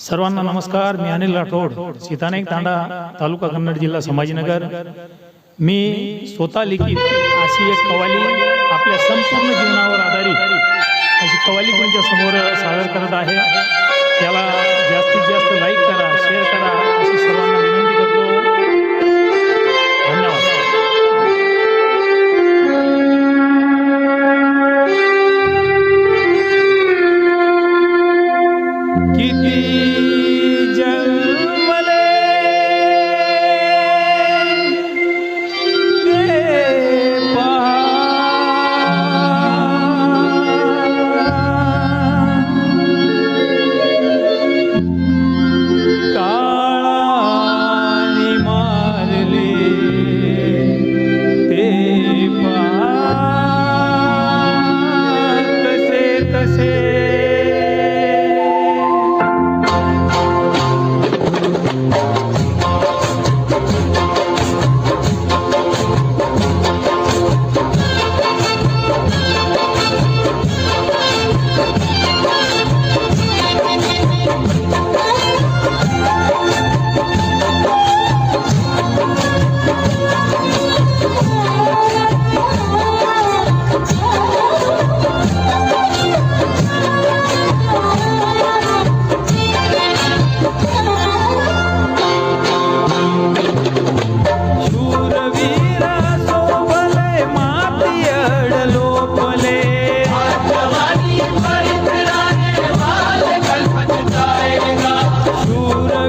सर्वांना नमस्कार मी अनिल राठोड सीतानाईक तांडा तालुका कन्नड जिल्हा संभाजीनगर. मी स्वतः लिखित अशी एक कवाली आपल्या संपूर्ण जीवनावर आधारित अशी कवाली तुमच्यासमोर सादर करत आहे. त्याला जास्तीत जास्त लाईक करा शेअर करा अशी सर्वांना que diz.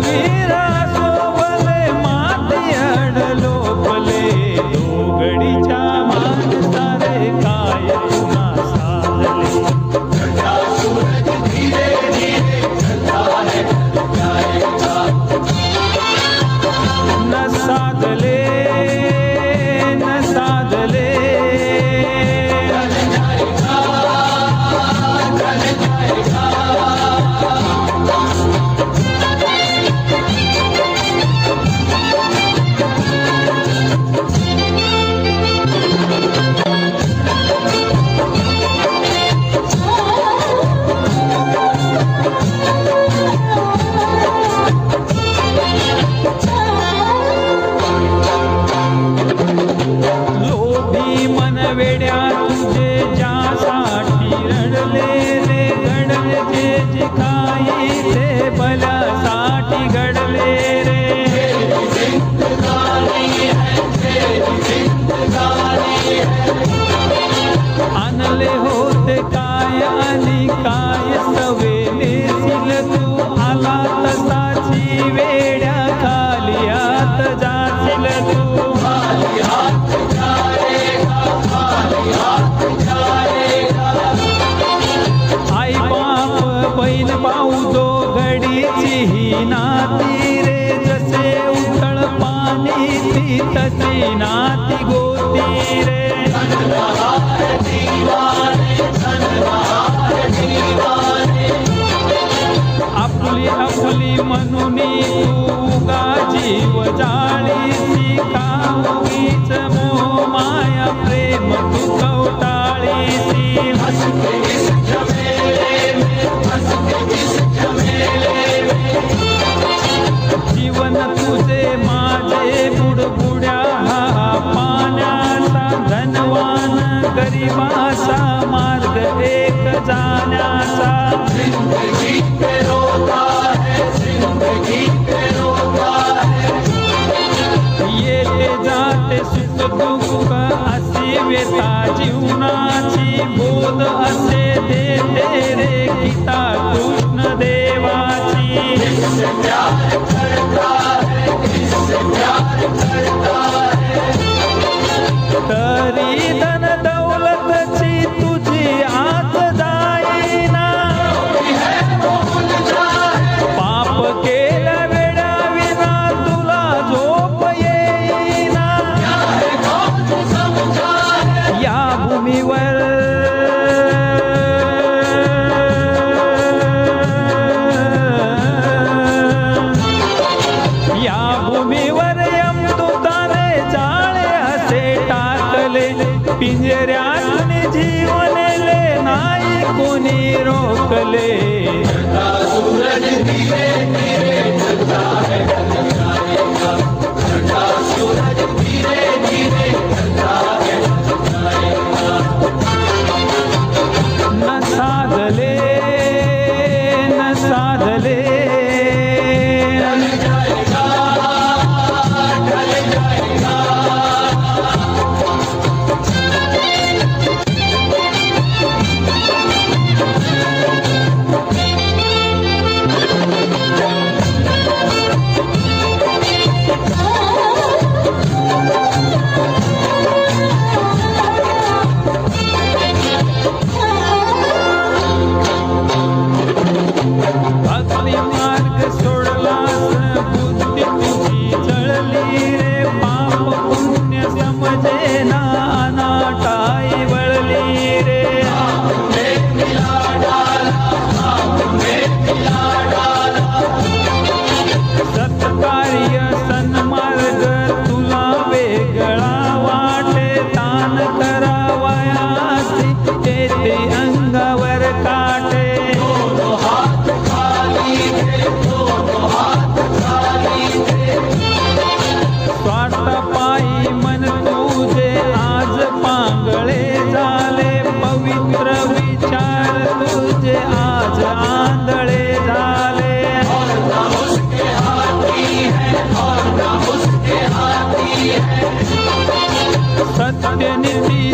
mirar. नाती रे जसे उथळ पाणी ती तशी नाती गोती रे. आपली आपली म्हणून तुझे माझे बुडबुड्या पाण्याचा धनवान गरिबाचा मार्ग एक जाण्याचा. येते जाते सुख दुःख अशी व्यथा जीवनाची बोध असे देते रे गीता कृष्ण देवाची. या भूमीवर यम यमदूताने जाळे असे टाकले. पिंजऱ्यात जीवलेले नाही कोणी रोखले. 他点点笔